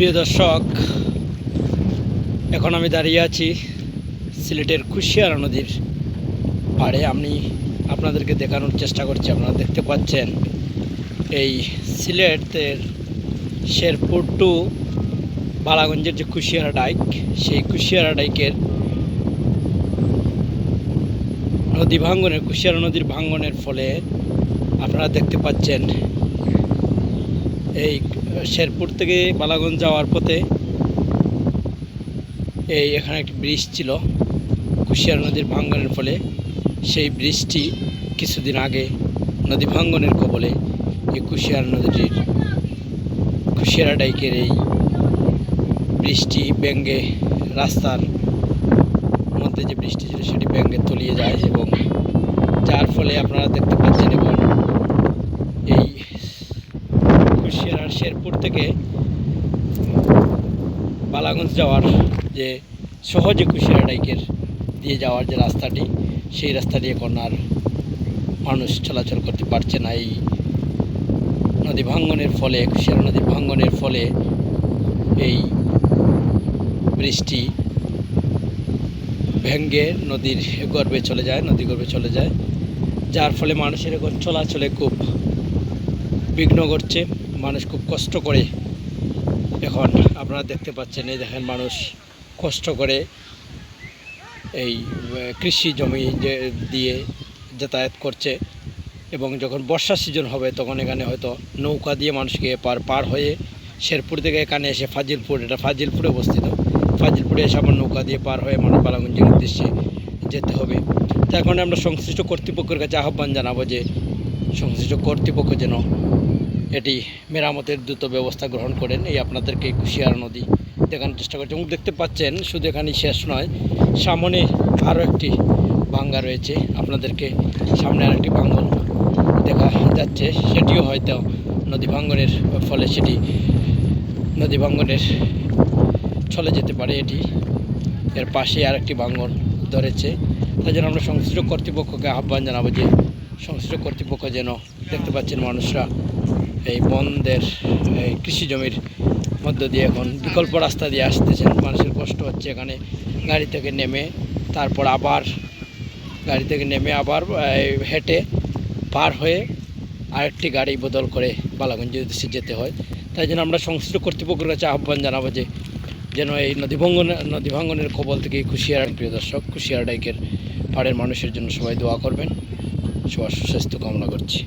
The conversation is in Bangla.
প্রিয় দর্শক, এখন আমি দাঁড়িয়ে আছি সিলেটের কুশিয়ারা নদীর পাড়ে। আমি আপনাদেরকে দেখানোর চেষ্টা করছি, আপনারা দেখতে পাচ্ছেন এই সিলেটের শেরপুর টু বালাগঞ্জের যে কুশিয়ারা ডাইক, সেই কুশিয়ারা ডাইকের নদী ভাঙ্গনের, কুশিয়ারা নদীর ভাঙ্গনের ফলে আপনারা দেখতে পাচ্ছেন এই শেরপুর থেকে বালাগঞ্জ যাওয়ার পথে এই এখানে একটি ব্রিজ ছিল, কুশিয়ার নদীর ভাঙ্গনের ফলে। সেই ব্রিজটি কিছুদিন আগে নদী ভাঙ্গনের কবলে এই কুশিয়ার নদীটির কুশিয়ারা ডাইকের এই বৃষ্টি ব্যঙ্গে, রাস্তার মধ্যে যে বৃষ্টি ছিল সেটি ব্যঙ্গে তলিয়ে যায় এবং যার ফলে আপনারা দেখতে পাচ্ছেন এবং এই শেরপুর থেকে বালাগঞ্জ যাওয়ার যে সহজে কুশিয়ারা ডাইকের দিয়ে যাওয়ার যে রাস্তাটি, সেই রাস্তাটি এখন আর মানুষ চলাচল করতে পারছে না। এই নদী ভাঙ্গনের ফলে কুশিয়ারা নদী ভাঙ্গনের ফলে এই বৃষ্টি ভেঙ্গে নদীর গর্ভে চলে যায়, নদী গর্ভে চলে যায়। যার ফলে মানুষের এখন চলাচলে খুব বিঘ্ন ঘটছে। মানুষ খুব কষ্ট করে এখন আপনারা দেখতে পাচ্ছেন, এই দেখেন মানুষ কষ্ট করে এই কৃষি জমি যে, দিয়ে যাতায়াত করছে এবং যখন বর্ষা সিজন হবে তখন এখানে হয়তো নৌকা দিয়ে মানুষকে পার পার হয়ে শেরপুর থেকে এখানে এসে ফাজিলপুর, এটা ফাজিলপুরে অবস্থিত। ফাজিলপুরে এসে আবার নৌকা দিয়ে পার হয়ে মানুষ বালাগঞ্জের উদ্দেশ্যে যেতে হবে। তার কারণে আমরা সংশ্লিষ্ট কর্তৃপক্ষের কাছে আহ্বান জানাব যে, সংশ্লিষ্ট কর্তৃপক্ষ যেন এটি মেরামতের দ্রুত ব্যবস্থা গ্রহণ করেন। এই আপনাদেরকে কুশিয়ারা নদী দেখানোর চেষ্টা করছে এবং দেখতে পাচ্ছেন, শুধু এখানেই শেষ নয়, সামনে আরও একটি ভাঙ্গা রয়েছে। আপনাদেরকে সামনে আর একটি ভাঙ্গন দেখা যাচ্ছে। সেটিও হয়তো নদী ভাঙ্গনের ফলে সেটি নদী ভাঙ্গনের চলে যেতে পারে এটি। এর পাশে আর একটি ভাঙ্গন ধরেছে। তাই জন্য আমরা সংশ্লিষ্ট কর্তৃপক্ষকে আহ্বান জানাব যে, সংশ্লিষ্ট কর্তৃপক্ষ যেন দেখতে পাচ্ছেন মানুষরা এই বন্ধের এই কৃষি জমির মধ্য দিয়ে এখন বিকল্প রাস্তা দিয়ে আসতেছেন। মানুষের কষ্ট হচ্ছে এখানে গাড়ি থেকে নেমে, তারপর আবার গাড়ি থেকে নেমে আবার হেঁটে পার হয়ে আরেকটি গাড়ি বদল করে বালাগঞ্জ উদ্দেশ্যে যেতে হয়। তাই জন্য আমরা সংশ্লিষ্ট কর্তৃপক্ষের কাছে আহ্বান জানাব যে, যেন এই নদী ভঙ্গন, নদী ভাঙ্গনের কবল থেকে কুশিয়ার, প্রিয় দর্শক, কুশিয়ার ডাইকের পাড়ের মানুষের জন্য সবাই দোয়া করবেন। সবার সুস্বাস্থ্য কামনা করছি।